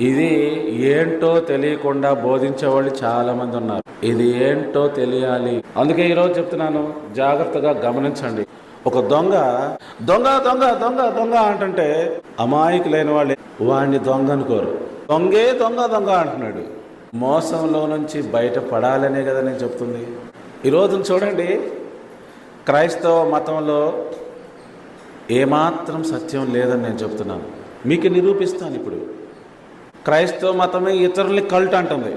ఇది ఏంటో తెలియకుండా బోధించే వాళ్ళు చాలా మంది ఉన్నారు ఇది ఏంటో తెలియాలి. అందుకే ఈరోజు చెప్తున్నాను జాగ్రత్తగా గమనించండి. ఒక దొంగ దొంగ దొంగ దొంగ దొంగ అంటుంటే అమాయకులైన వాళ్ళు వాడిని దొంగ అనుకోరు. దొంగే దొంగ దొంగ అంటున్నాడు. మోసంలో నుంచి బయటపడాలనే కదా నేను చెప్తుంది. ఈరోజు చూడండి క్రైస్తవ మతంలో ఏమాత్రం సత్యం లేదని నేను చెప్తున్నాను. మీకు నిరూపిస్తాను ఇప్పుడు. క్రైస్తవ మతమే ఇతరుల్ని కల్ట్ అంటుంది.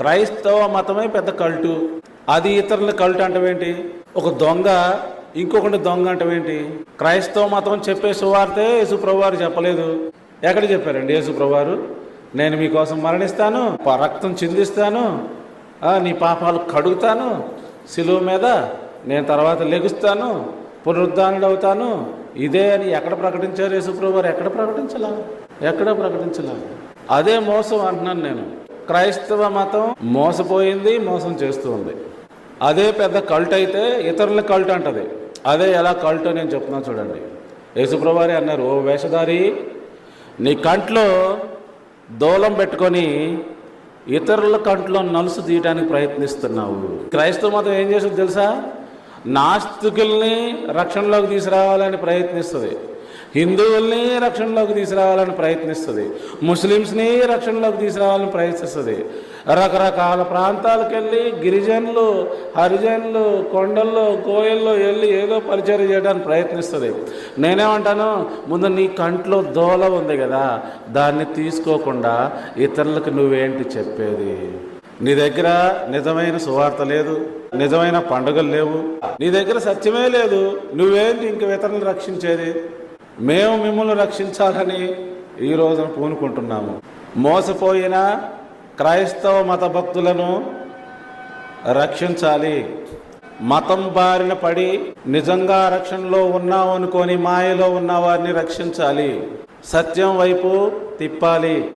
క్రైస్తవ మతమే పెద్ద కల్టు. అది ఇతరుల కల్ట్ అంటవేంటి ఒక దొంగ ఇంకొకటి దొంగ అంటవేంటి క్రైస్తవ మతం చెప్పే సువార్తే యేసుప్రభువారు చెప్పలేదు. ఎక్కడ చెప్పారండి యేసుప్రభువారు? నేను మీకోసం మరణిస్తాను రక్తం చిందిస్తాను నీ పాపాలు కడుగుతాను సిలువ మీద నేను తర్వాత లెగుస్తాను పునరుద్ధానుడు అవుతాను ఇదే అని ఎక్కడ ప్రకటించారు యేసుప్రభు వారు ఎక్కడ ప్రకటించలా? ఎక్కడ ప్రకటించలా? అదే మోసం అంటున్నాను నేను. క్రైస్తవ మతం మోసపోయింది మోసం చేస్తూ ఉంది అదే పెద్ద కల్ట్ అయితే ఇతరుల కల్ట్ అంటది. అదే ఎలా కల్ట్ నేను చెప్తున్నాను చూడండి. యేసుప్రభు అన్నారు ఓ వేషధారి నీ కంట్లో దూలం పెట్టుకొని ఇతరుల కంట్లో నలుసు తీయడానికి ప్రయత్నిస్తున్నావు. క్రైస్తవ మతం ఏం చేస్తుంది తెలుసా? నాస్తికుల్ని రక్షణలోకి తీసుకురావాలని ప్రయత్నిస్తుంది. హిందువుల్ని రక్షణలోకి తీసుకురావాలని ప్రయత్నిస్తుంది. ముస్లిమ్స్ని రక్షణలోకి తీసుకురావాలని ప్రయత్నిస్తుంది. రకరకాల ప్రాంతాలకు వెళ్ళి గిరిజనులు హరిజనులు కొండల్లో కోయల్లో వెళ్ళి ఏదో పరిచయం చేయడానికి ప్రయత్నిస్తుంది. నేనేమంటాను? ముందు నీ కంట్లో దోల ఉంది కదా దాన్ని తీసుకోకుండా ఇతరులకు నువ్వేంటి చెప్పేది? నీ దగ్గర నిజమైన సువార్త లేదు నిజమైన పండుగలు లేవు. నీ దగ్గర సత్యమే లేదు నువ్వేంటి ఇంక ఇతరులను రక్షించేది? మేము మిమ్మల్ని రక్షించాలని ఈ రోజున పూనుకుంటున్నాము. మోసపోయిన క్రైస్తవ మత భక్తులను రక్షించాలి. మతం బారిన పడి నిజంగా రక్షణలో ఉన్నాం అనుకొని మాయలో ఉన్న వారిని రక్షించాలి. సత్యం వైపు తిప్పాలి.